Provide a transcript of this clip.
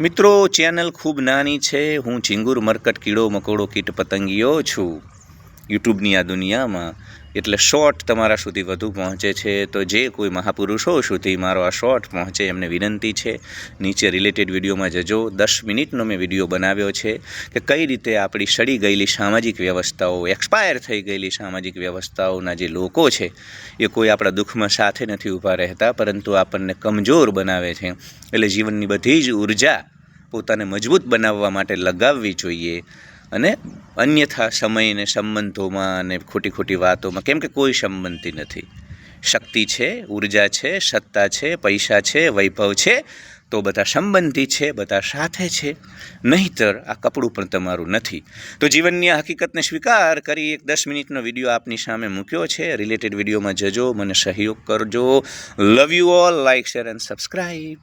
મિત્રો ચેનલ ખૂબ નાની છે. હું ચિંગુર મરકટ કીડો મકોડો કીટ પતંગીઓ છું. યુટ્યુબની આ દુનિયામાં, એટલે શોર્ટ તમારા સુધી વધુ પહોંચે છે, તો જે કોઈ મહાપુરુષો સુધી મારો આ શોર્ટ પહોંચે, એમને વિનંતી છે. નીચે રિલેટેડ વિડીયોમાં જજો. દસ મિનિટનો મેં વીડિયો બનાવ્યો છે કે કઈ રીતે આપણી સડી ગયેલી સામાજિક વ્યવસ્થાઓ એક્સપાયર થઈ ગયેલી સામાજિક વ્યવસ્થાઓના જે લોકો છે, એ કોઈ આપણા દુઃખમાં સાથે નથી ઊભા રહેતા, પરંતુ આપણને કમજોર બનાવે છે. એટલે જીવનની બધી જ ઊર્જા પોતાને મજબૂત બનાવવા માટે લગાવવી જોઈએ. અને અન્યથા સમયને સંબંધોમાં અને ખોટી ખોટી વાતોમાં, કેમ કે કોઈ સંબંધી નથી. શક્તિ છે, ઊર્જા છે, સત્તા છે, પૈસા છે, વૈભવ છે, તો બધા સંબંધી છે, બધા સાથે છે. નહીંતર આ કપડું પણ તમારું નથી. તો જીવનની આ હકીકતને સ્વીકાર કરી એક દસ મિનિટનો વીડિયો આપની સામે મૂક્યો છે. રિલેટેડ વિડીયોમાં જજો, મને સહયોગ કરજો. Love you all like share and subscribe